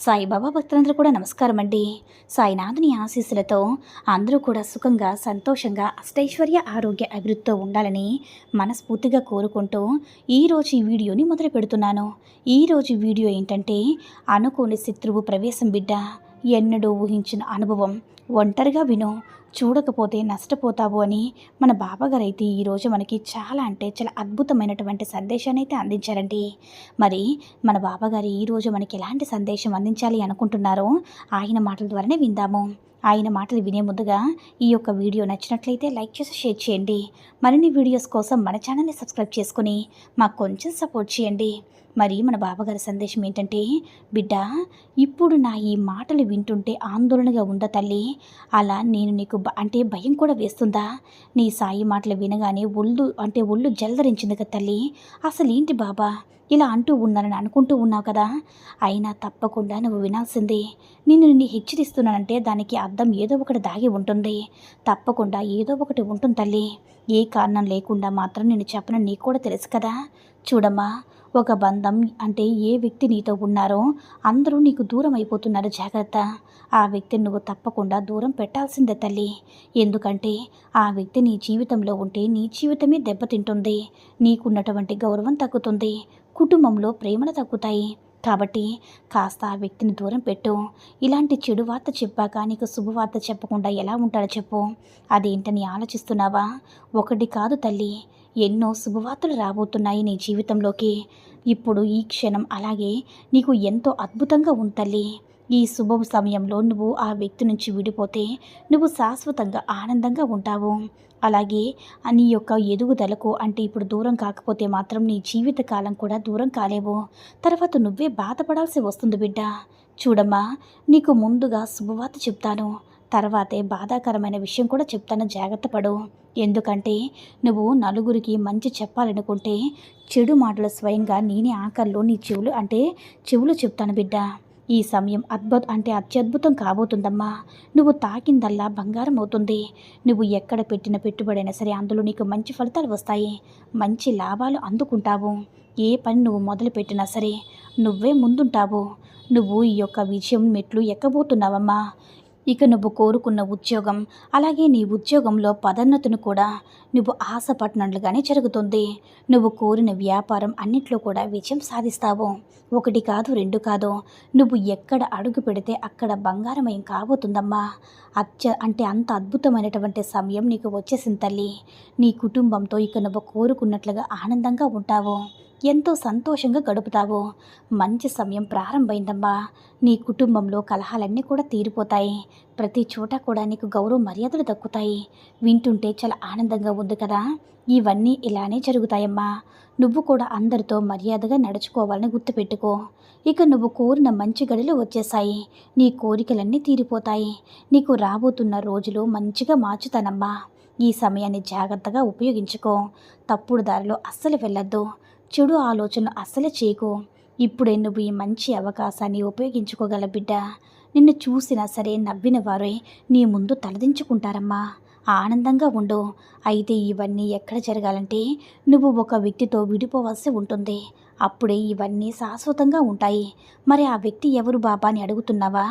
సాయిబాబా భక్తులందరూ కూడా నమస్కారం అండి సాయినాథుని ఆశీస్సులతో అందరూ కూడా సుఖంగా సంతోషంగా అష్టైశ్వర్య ఆరోగ్య అభివృద్ధితో ఉండాలని మనస్ఫూర్తిగా కోరుకుంటూ ఈరోజు ఈ వీడియోని మొదలు పెడుతున్నాను. ఈరోజు వీడియో ఏంటంటే అనుకోని శత్రువు ప్రవేశం బిడ్డ ఎన్నడూ ఊహించిన అనుభవం. ఒంటరిగా విను చూడకపోతే నష్టపోతావు అని మన బాబాగారు అయితే ఈరోజు మనకి చాలా అంటే చాలా అద్భుతమైనటువంటి సందేశాన్ని అయితే అందించారండి. మరి మన బాబాగారు ఈరోజు మనకి ఎలాంటి సందేశం అందించాలి అనుకుంటున్నారో ఆయన మాటల ద్వారానే విందాము. ఆయన మాటలు వినే ముందుగా ఈ యొక్క వీడియో నచ్చినట్లయితే లైక్ చేసి షేర్ చేయండి. మరిన్ని వీడియోస్ కోసం మన ఛానల్ని సబ్స్క్రైబ్ చేసుకుని మాకు కొంచెం సపోర్ట్ చేయండి. మరి మన బాబాగారి సందేశం ఏంటంటే బిడ్డ ఇప్పుడు నా ఈ మాటలు వింటుంటే ఆందోళనగా ఉందా తల్లి? అలా నేను నీకు అంటే భయం కూడా వేస్తుందా? నీ సాయి మాటలు వినగానే ఒళ్ళు అంటే ఒళ్ళు జలధరించింది కదా తల్లి. అసలు ఏంటి బాబా? ఇలా అంటూ ఉన్నానని అనుకుంటూ ఉన్నావు కదా? అయినా తప్పకుండా నువ్వు వినాల్సిందే. నిన్ను నిన్ను హెచ్చరిస్తున్నానంటే దానికి అర్థం ఏదో ఒకటి దాగి ఉంటుంది. తప్పకుండా ఏదో ఒకటి ఉంటుంది తల్లి. ఏ కారణం లేకుండా మాత్రం నేను చెప్పను నీకు కూడా తెలుసు కదా? చూడమ్మా ఒక బంధం అంటే ఏ వ్యక్తి నీతో ఉన్నారో అందరూ నీకు దూరం అయిపోతున్నారు జాగ్రత్త. ఆ వ్యక్తిని నువ్వు తప్పకుండా దూరం పెట్టాల్సిందే తల్లి. ఎందుకంటే ఆ వ్యక్తి నీ జీవితంలో ఉంటే నీ జీవితమే దెబ్బతింటుంది. నీకున్నటువంటి గౌరవం తగ్గుతుంది. కుటుంబంలో ప్రేమలు తగ్గుతాయి. కాబట్టి కాస్త ఆ వ్యక్తిని దూరం పెట్టు. ఇలాంటి చెడు వార్త చెప్పాక నీకు శుభవార్త చెప్పకుండా ఎలా ఉంటాడో చెప్పు. అదేంటని ఆలోచిస్తున్నావా? ఒకటి కాదు తల్లి. ఎన్నో శుభవార్తలు రాబోతున్నాయి నీ జీవితంలోకి. ఇప్పుడు ఈ క్షణం అలాగే నీకు ఎంతో అద్భుతంగా ఉంటల్లి ఈ శుభ సమయంలో నువ్వు ఆ వ్యక్తి నుంచి విడిపోతే నువ్వు శాశ్వతంగా ఆనందంగా ఉంటావు. అలాగే నీ యొక్క ఎదుగుదలకు అంటే ఇప్పుడు దూరం కాకపోతే మాత్రం నీ జీవితకాలం కూడా దూరం కాలేవు. తర్వాత నువ్వే బాధపడాల్సి వస్తుంది బిడ్డ. చూడమ్మా నీకు ముందుగా శుభవార్త చెప్తాను. తర్వాతే బాధాకరమైన విషయం కూడా చెప్తాను. జాగ్రత్త పడు. ఎందుకంటే నువ్వు నలుగురికి మంచి చెప్పాలనుకుంటే చెడు మాటలు స్వయంగా నేనే ఆకల్లో నీ చెవులు అంటే చెవులు చెప్తాను బిడ్డ. ఈ సమయం అద్భుత అంటే అత్యద్భుతం కాబోతుందమ్మా. నువ్వు తాకిందల్లా బంగారం అవుతుంది. నువ్వు ఎక్కడ పెట్టిన పెట్టుబడైనా సరే అందులో నీకు మంచి ఫలితాలు వస్తాయి. మంచి లాభాలు అందుకుంటావు. ఏ పని నువ్వు మొదలు పెట్టినా సరే నువ్వే ముందుంటావు. నువ్వు ఈ యొక్క విజయం మెట్లు ఎక్కబోతున్నావమ్మా. ఇక నువ్వు కోరుకున్న ఉద్యోగం అలాగే నీ ఉద్యోగంలో పదోన్నతిని కూడా నువ్వు ఆశపడినట్లుగానే జరుగుతుంది. నువ్వు కోరిన వ్యాపారం అన్నిట్లో కూడా విజయం సాధిస్తావు. ఒకటి కాదు రెండు కాదు. నువ్వు ఎక్కడ అడుగు పెడితే అక్కడ బంగారమయం కాబోతుందమ్మా. అత్య అంటే అంత అద్భుతమైనటువంటి సమయం నీకు వచ్చేసింది తల్లి. నీ కుటుంబంతో ఇక నువ్వు కోరుకున్నట్లుగా ఆనందంగా ఉంటావు. ఎంతో సంతోషంగా గడుపుతావు. మంచి సమయం ప్రారంభమైందమ్మా. నీ కుటుంబంలో కలహాలన్నీ కూడా తీరిపోతాయి. ప్రతి చోట కూడా నీకు గౌరవ మర్యాదలు దక్కుతాయి. వింటుంటే చాలా ఆనందంగా ఉంది కదా. ఇవన్నీ ఇలానే జరుగుతాయమ్మా. నువ్వు కూడా అందరితో మర్యాదగా నడుచుకోవాలని గుర్తుపెట్టుకో. ఇక నువ్వు కోరిన మంచి గడిలో వచ్చేసాయి నీ కోరికలన్నీ తీరిపోతాయి. నీకు రాబోతున్న రోజులు మంచిగా మార్చుతానమ్మా. ఈ సమయాన్ని జాగ్రత్తగా ఉపయోగించుకో. తప్పుడు దారిలో అస్సలు వెళ్ళొద్దు. చెడు ఆలోచన అస్సలే చేయకు. ఇప్పుడే నువ్వు ఈ మంచి అవకాశాన్ని ఉపయోగించుకోగల బిడ్డ. నిన్ను చూసినా సరే నవ్విన వారే నీ ముందు తలదించుకుంటారమ్మా. ఆనందంగా ఉండు. అయితే ఇవన్నీ ఎక్కడ జరగాలంటే నువ్వు ఒక వ్యక్తితో విడిపోవాల్సి ఉంటుంది. అప్పుడే ఇవన్నీ శాశ్వతంగా ఉంటాయి. మరి ఆ వ్యక్తి ఎవరు బాబా అని అడుగుతున్నావా?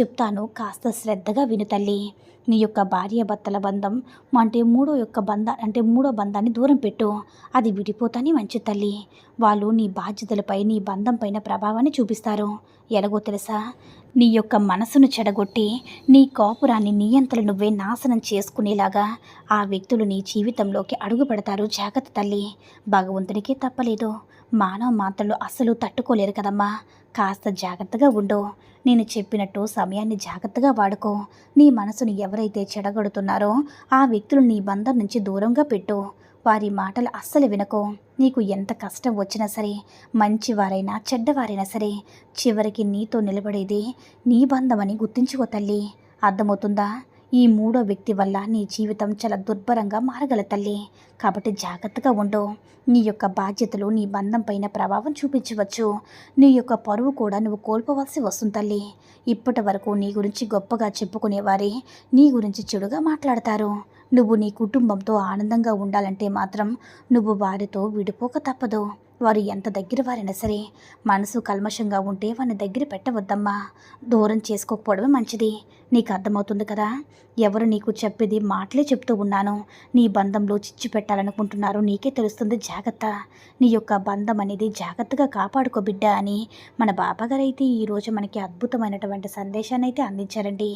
చెప్తాను కాస్త శ్రద్ధగా విను తల్లి. నీ యొక్క భార్యాభర్తల బంధం అంటే మూడో యొక్క బంధ అంటే మూడో బంధాన్ని దూరం పెట్టు. అది విడిపోతానే మంచి తల్లి. వాళ్ళు నీ బాధ్యతలపై నీ బంధం పైన ప్రభావాన్ని చూపిస్తారు. ఎలాగో తెలుసా? నీ యొక్క మనసును చెడగొట్టి నీ కోపురాన్ని నియంత్రణ నువ్వే నాశనం చేసుకునేలాగా ఆ వ్యక్తులు నీ జీవితంలోకి అడుగు పెడతారు జాగ్రత్త తల్లి. భగవంతునికే తప్పలేదు. మానవ మాత్రలు అస్సలు తట్టుకోలేరు కదమ్మా. కాస్త జాగ్రత్తగా ఉండు. నేను చెప్పినట్టు సమయాన్ని జాగ్రత్తగా వాడుకో. నీ మనసును ఎవరైతే చెడగొడుతున్నారో ఆ వ్యక్తులు నీ బంధం నుంచి దూరంగా పెట్టు. వారి మాటలు అస్సలు వినకో. నీకు ఎంత కష్టం వచ్చినా సరే మంచివారైనా చెడ్డవారైనా సరే చివరికి నీతో నిలబడేది నీ బంధమని గుర్తించుకో తల్లి. అర్థమవుతుందా? ఈ మూడో వ్యక్తి వల్ల నీ జీవితం చాలా దుర్భరంగా మారగల తల్లి. కాబట్టి జాగ్రత్తగా ఉండు. నీ యొక్క బాధ్యతలు నీ బంధం పైన ప్రభావం చూపించవచ్చు. నీ యొక్క పరువు కూడా నువ్వు కోల్పోవలసి వస్తుంది తల్లి. ఇప్పటి వరకు నీ గురించి గొప్పగా చెప్పుకునేవారే నీ గురించి చెడుగా మాట్లాడతారు. నువ్వు నీ కుటుంబంతో ఆనందంగా ఉండాలంటే మాత్రం నువ్వు వారితో విడిపోక తప్పదు. వారు ఎంత దగ్గర వారైనా సరే మనసు కల్మషంగా ఉంటే వారిని దగ్గర పెట్టవద్దమ్మా. దూరం చేసుకోకపోవడమే మంచిది. నీకు అర్థమవుతుంది కదా? ఎవరు నీకు చెప్పేది మాటలే చెప్తూ ఉన్నాను. నీ బంధంలో చిచ్చు పెట్టాలనుకుంటున్నారు నీకే తెలుస్తుంది జాగ్రత్త. నీ యొక్క బంధం అనేది జాగ్రత్తగా కాపాడుకో బిడ్డ అని మన బాబాగారు అయితే ఈరోజు మనకి అద్భుతమైనటువంటి సందేశాన్ని అయితే అందించారండి.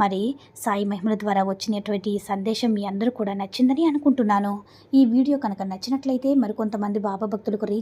మరి సాయి మహిమల ద్వారా వచ్చినటువంటి ఈ సందేశం మీ అందరూ కూడా నచ్చిందని అనుకుంటున్నాను. ఈ వీడియో కనుక నచ్చినట్లయితే మరికొంతమంది బాబా భక్తులకు రీచ్